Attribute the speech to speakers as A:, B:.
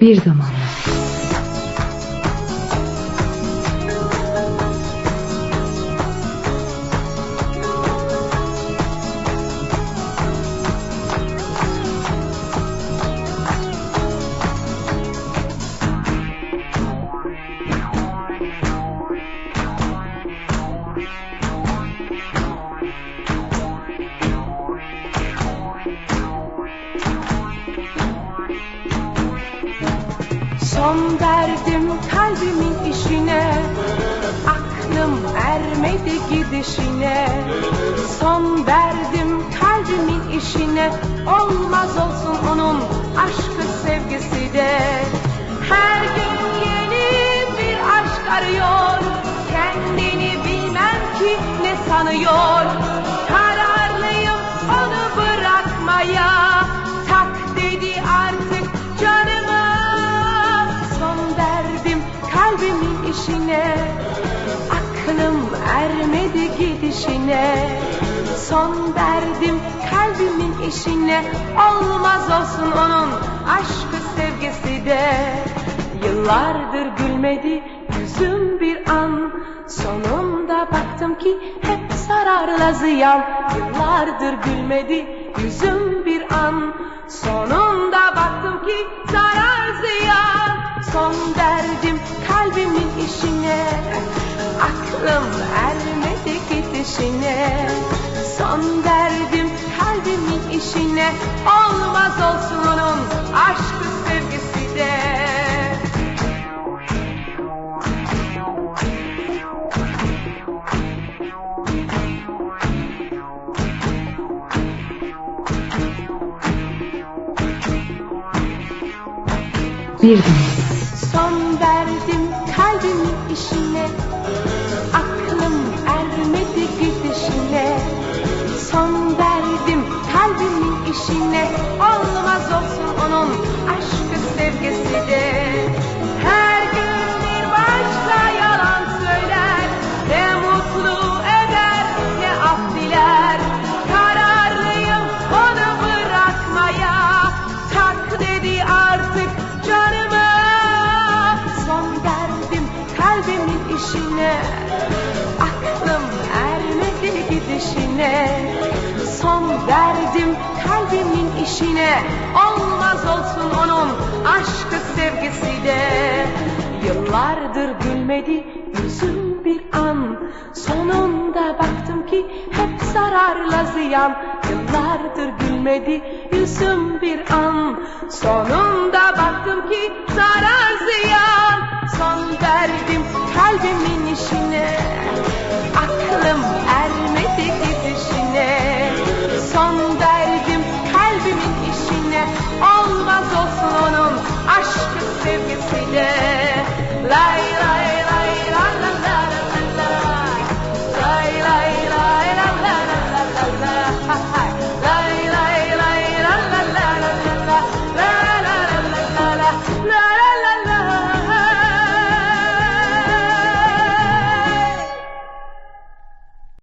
A: Bir zamanlar.
B: Son verdim kalbimin işine. Aklım ermedi gidişine. Son verdim kalbimin işine. Olmaz olsun onun aşkı sevgisi de. Her gün yeni bir aşk arıyor. Kendini bilmem ki ne sanıyor işine Aklım ermedi gidişine. Son verdim kalbimin işine Olmaz olsun onun aşkı sevgisi de. Yıllardır gülmedi yüzüm bir an Sonunda baktım ki hep zararla ziyan. Yıllardır gülmedi yüzüm bir an Sonunda kalbimin işine Aklım ermedi gidişine. Son verdim kalbimin işine. Olmaz olsun onun aşkı sevgisi de.
A: Bir zamanlar.
B: Kalbimin işine peşine Olmaz olsun onun aşkı sevgisi de. Yıllardır gülmedi yüzüm bir an Sonunda baktım ki hep zararla ziyan. Yıllardır gülmedi yüzüm bir an Sonunda baktım ki zarar ziyan. Son verdim kalbimin işine Aklım ermedi gidişine. love.